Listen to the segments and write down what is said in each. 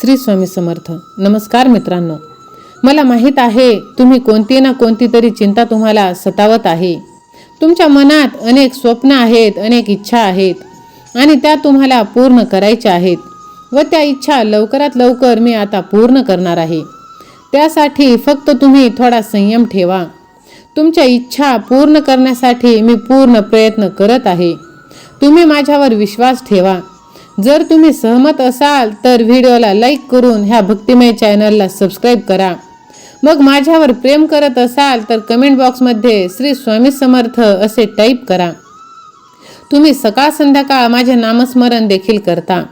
श्री स्वामी समर्थ. नमस्कार मित्रांनो. मला माहीत आहे तुम्ही कोणती ना कोणती तरी चिंता तुम्हाला सतावत आहे. तुमच्या मनात अनेक स्वप्न आहेत अनेक इच्छा आहेत आणि त्या तुम्हाला पूर्ण करायच्या आहेत व त्या इच्छा लवकरात लवकर मी आता पूर्ण करणार आहे. त्यासाठी फक्त तुम्ही थोडा संयम ठेवा. तुमच्या इच्छा पूर्ण करण्यासाठी मी पूर्ण प्रयत्न करत आहे. तुम्ही माझ्यावर विश्वास ठेवा. जर तुम्ही सहमत असाल तर व्हिडिओला लाईक करून ह्या भक्तिमय चॅनलला सबस्क्राईब करा. मग माझ्यावर प्रेम करत असाल तर कमेंट बॉक्समध्ये श्री स्वामी समर्थ असे टाईप करा. तुम्ही सकाळ संध्याकाळ माझे नामस्मरण देखील करता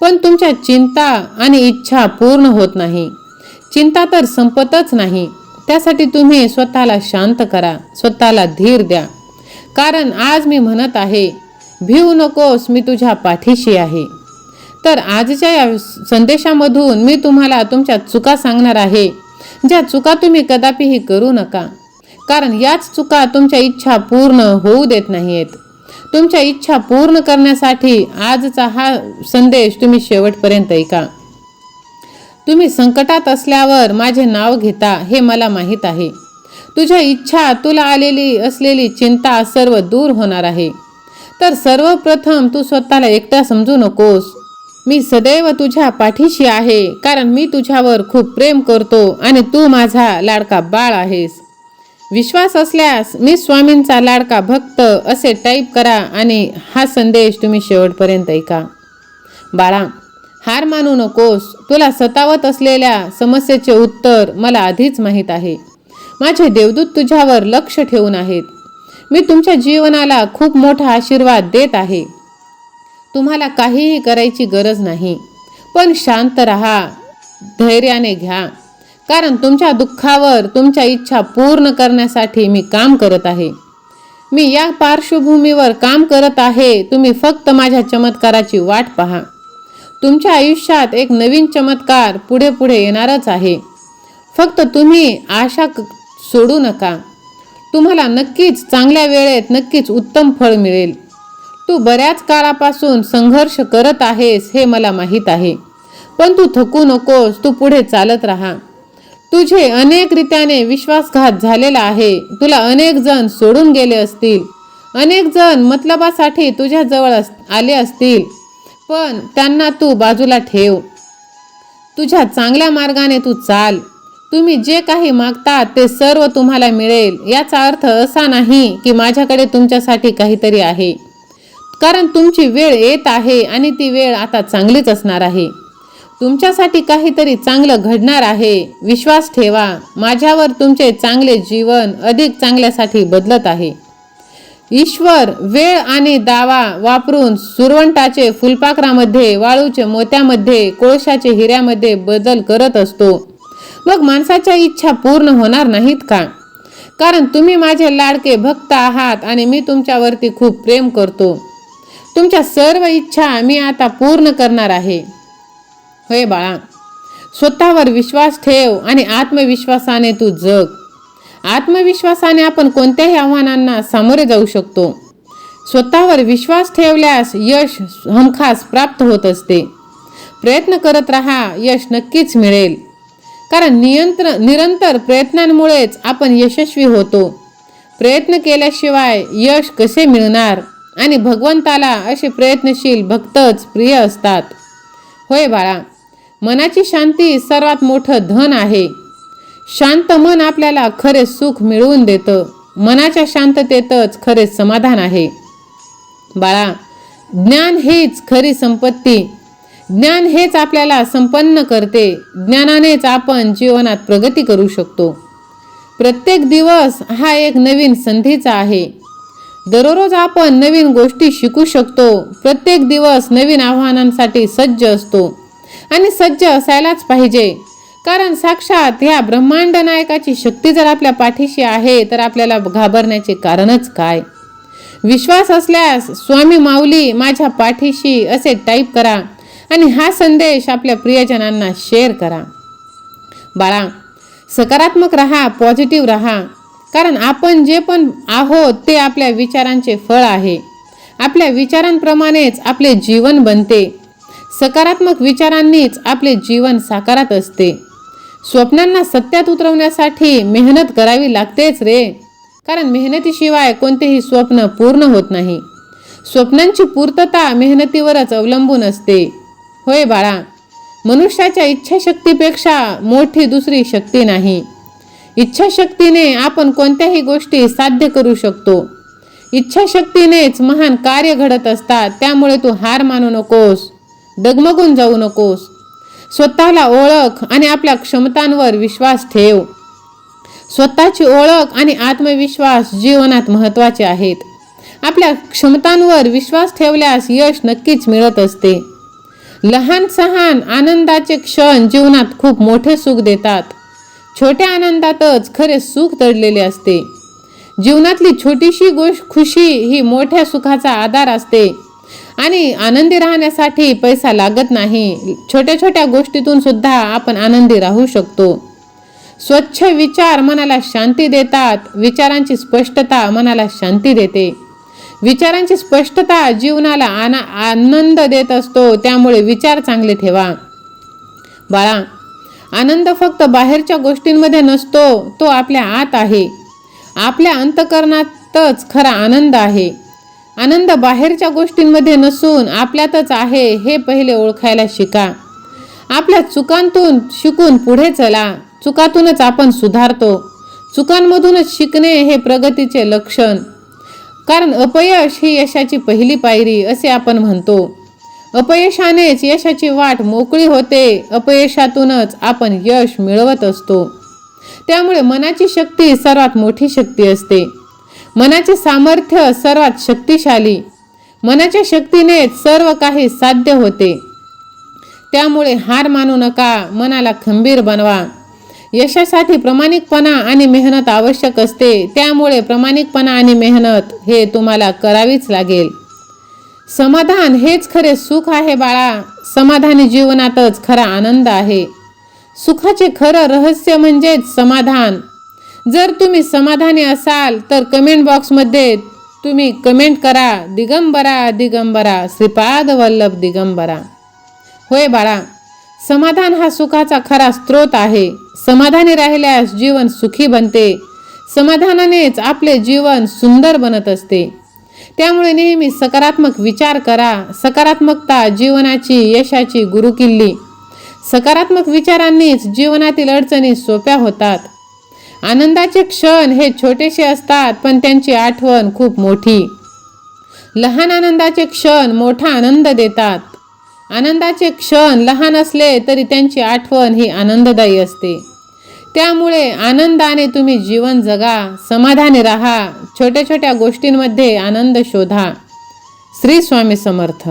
पण तुमच्या चिंता आणि इच्छा पूर्ण होत नाही. चिंता तर संपतच नाही. त्यासाठी तुम्ही स्वतःला शांत करा स्वतःला धीर द्या. कारण आज मी म्हणत आहे भिवू नकोस मी तुझ्या पाठीशी आहे. तर आजच्या या संदेशामधून मी तुम्हाला तुमच्या चुका सांगणार आहे. ज्या चुका तुम्ही कदापिही करू नका. कारण याच चुका तुमच्या इच्छा पूर्ण होऊ देत नाहीत तुमच्या इच्छा पूर्ण करण्यासाठी आजचा हा संदेश तुम्ही शेवटपर्यंत ऐका. तुम्ही संकटात असल्यावर माझे नाव घेता हे मला माहीत आहे. तुझ्या इच्छा तुला आलेली असलेली चिंता सर्व दूर होणार आहे. तर सर्वप्रथम तू स्वतःला एकटा समजू नकोस. मी सदैव तुझ्या पाठीशी आहे कारण मी तुझ्यावर खूप प्रेम करतो आणि तू माझा लाडका बाळ आहेस. विश्वास असल्यास मी स्वामींचा लाडका भक्त असे टाईप करा आणि हा संदेश तुम्ही शेवटपर्यंत ऐका. बाळा हार मानू नकोस. तुला सतावत असलेल्या समस्येचे उत्तर मला आधीच माहीत आहे. माझे देवदूत तुझ्यावर लक्ष ठेवून आहेत. मी तुमच्या जीवनाला खूप मोठा आशीर्वाद देत आहे. तुम्हाला काहीही करायची गरज नाही. पण शांत रहा धैर्याने घ्या. कारण तुमच्या दुःखावर तुमच्या इच्छा पूर्ण करण्यासाठी मी काम करत आहे. मी या पार्श्वभूमीवर काम करत आहे तुम्ही फक्त माझ्या चमत्काराची वाट पहा. तुमच्या आयुष्यात एक नवीन चमत्कार पुढे पुढे येणारच आहे. फक्त तुम्ही आशा क- सोडू नका. तुम्हाला नक्कीच चांगल्या वेळेत नक्कीच उत्तम फळ मिळेल. तू बऱ्याच काळापासून संघर्ष करत आहेस हे मला माहीत आहे. पण तू थकू नकोस तू पुढे चालत राहा. तुझे अनेक रीत्याने विश्वासघात झालेला आहे. तुला अनेक जण सोडून गेले असतील. अनेक जण मतलबासाठी तुझ्याजवळ अस- आले असतील. पण त्यांना तू बाजूला ठेव. तुझ्या चांगल्या मार्गाने तू चाल. तुम्ही जे काही मागता ते सर्व तुम्हाला मिळेल. याचा अर्थ असा नाही की माझ्याकडे तुमच्यासाठी काहीतरी आहे. कारण तुमची वेळ येत आहे आणि ती वेळ आता चांगलीच असणार आहे. तुमच्यासाठी काहीतरी चांगलं घडणार आहे. विश्वास ठेवा. माझ्यावर तुमचे चांगले जीवन अधिक चांगल्यासाठी बदलत आहे. ईश्वर वेळ आणि दावा वापरून सुरवंटाचे फुलपाखरामध्ये वाळूचे मोत्यामध्ये कोळशाचे हिऱ्यामध्ये बदल करत असतो. मग माणसाच्या इच्छा पूर्ण होणार नाहीत का? कारण तुम्ही माझे लाडके भक्त आहात आणि मी तुमच्यावरती खूप प्रेम करतो. तुमच्या सर्व इच्छा मी आता पूर्ण करणार आहे. होय बाळा स्वतःवर विश्वास ठेव आणि आत्मविश्वासाने तू जग. आत्मविश्वासाने आपण कोणत्याही आव्हानांना सामोरे जाऊ शकतो. स्वतःवर विश्वास ठेवल्यास यश हमखास प्राप्त होत असते. प्रयत्न करत राहा यश नक्कीच मिळेल. कारण नियंत्र निरंतर प्रयत्नांमुळेच आपण यशस्वी होतो. प्रयत्न केल्याशिवाय यश कसे मिळणार? आणि भगवंताला असे प्रयत्नशील भक्तच प्रिय असतात. होय बाळा मनाची शांती सर्वात मोठं धन आहे. शांत मन आपल्याला खरे सुख मिळवून देतं. मनाच्या शांततेतच खरे समाधान आहे. बाळा ज्ञान हेच खरी संपत्ती. ज्ञान हेच आपल्याला संपन्न करते. ज्ञानानेच आपण जीवनात प्रगती करू शकतो. प्रत्येक दिवस हा एक नवीन संधीचा आहे. दररोज आपण नवीन गोष्टी शिकू शकतो. प्रत्येक दिवस नवीन आव्हानांसाठी सज्ज असतो. आणि सज्ज असायलाच पाहिजे. कारण साक्षात ह्या ब्रह्मांड नायकाची शक्ती जर आपल्या पाठीशी आहे तर आपल्याला घाबरण्याचे कारणच काय? विश्वास असल्यास स्वामी माऊली माझ्या पाठीशी असे टाईप करा. आणि हा संदेश आपल्या प्रियजनांना शेअर करा. बाळा सकारात्मक राहा पॉझिटिव्ह राहा. कारण आपण जे पण आहोत ते आपल्या विचारांचे फळ आहे. आपल्या विचारांप्रमाणेच आपले जीवन बनते. सकारात्मक विचारांनीच आपले जीवन साकारात असते. स्वप्नांना सत्यात उतरवण्यासाठी मेहनत करावी लागतेच रे. कारण मेहनतीशिवाय कोणतेही स्वप्न पूर्ण होत नाही. स्वप्नांची पूर्तता मेहनतीवरच अवलंबून असते. होय बाळा मनुष्याच्या इच्छाशक्तीपेक्षा मोठी दुसरी शक्ती नाही. इच्छाशक्तीने आपण कोणत्याही गोष्टी साध्य करू शकतो. इच्छाशक्तीनेच महान कार्य घडत असतात त्यामुळे तू हार मानू नकोस डगमगून जाऊ नकोस. स्वतःला ओळख आणि आपल्या क्षमतांवर विश्वास ठेव. स्वतःची ओळख आणि आत्मविश्वास जीवनात महत्त्वाचे आहेत. आपल्या क्षमतांवर विश्वास ठेवल्यास यश नक्कीच मिळत असते. लहान सहान आनंदाचे क्षण जीवनात खूप मोठे सुख देतात. छोट्या आनंदातच खरे सुख दडलेले असते. जीवनातली छोटीशी गोष्ट खुशी ही मोठ्या सुखाचा आधार असते. आणि आनंदी राहण्यासाठी पैसा लागत नाही. छोट्या छोट्या गोष्टीतून सुद्धा आपण आनंदी राहू शकतो. स्वच्छ विचार मनाला शांती देतात. विचारांची स्पष्टता मनाला शांती देते. विचारांची स्पष्टता जीवनाला आना आनंद देत असतो त्यामुळे विचार चांगले ठेवा. बाळा आनंद फक्त बाहेरच्या गोष्टींमध्ये नसतो तो आपल्या आत आहे. आपल्या अंतकरणातच खरा आनंद आहे. आनंद बाहेरच्या गोष्टींमध्ये नसून आपल्यातच आहे हे पहिले ओळखायला शिका. आपल्या चुकांतून शिकून पुढे चला. चुकातूनच आपण सुधारतो. चुकांमधूनच शिकणे हे प्रगतीचे लक्षण. कारण अपयश ही यशाची पहिली पायरी असे आपण म्हणतो. अपयशानेच यशाची वाट मोकळी होते अपयशातूनच आपण यश मिळवत असतो. त्यामुळे मनाची शक्ती सर्वात मोठी शक्ती असते. मनाचे सामर्थ्य सर्वात शक्तिशाली. मनाच्या शक्तीनेच सर्व काही साध्य होते. त्यामुळे हार मानू नका मनाला खंबीर बनवा. यशासाठी प्रामाणिकपणा आणि मेहनत आवश्यक असते. त्यामुळे प्रामाणिकपणा आणि मेहनत हे तुम्हाला करावीच लागेल. समाधान हेच खरे सुख आहे बाळा. समाधानी जीवनातच खरा आनंद आहे. सुखाचे खरं रहस्य म्हणजेच समाधान. जर तुम्ही समाधानी असाल तर कमेंट बॉक्समध्ये तुम्ही कमेंट करा. दिगंबरा दिगंबरा श्रीपाद वल्लभ दिगंबरा. होय बाळा. समाधान हा सुखाचा खरा स्रोत आहे. समाधानी राहिल्यास जीवन सुखी बनते. समाधानानेच आपले जीवन सुंदर बनत असते. त्यामुळे नेहमी सकारात्मक विचार करा. सकारात्मकता जीवनाची यशाची गुरुकिल्ली. सकारात्मक विचारांनीच जीवनातील अडचणी सोप्या होतात. आनंदाचे क्षण हे छोटेसे असतात पण त्यांची आठवण खूप मोठी. लहान आनंदाचे क्षण मोठा आनंद देतात. आनंदाचे क्षण लहान असले तरी त्यांची आठवण ही आनंददायी असते. त्यामुळे आनंदाने तुम्ही जीवन जगा समाधानी राहा छोट्या छोट्या गोष्टींमध्ये आनंद शोधा. श्री स्वामी समर्थ.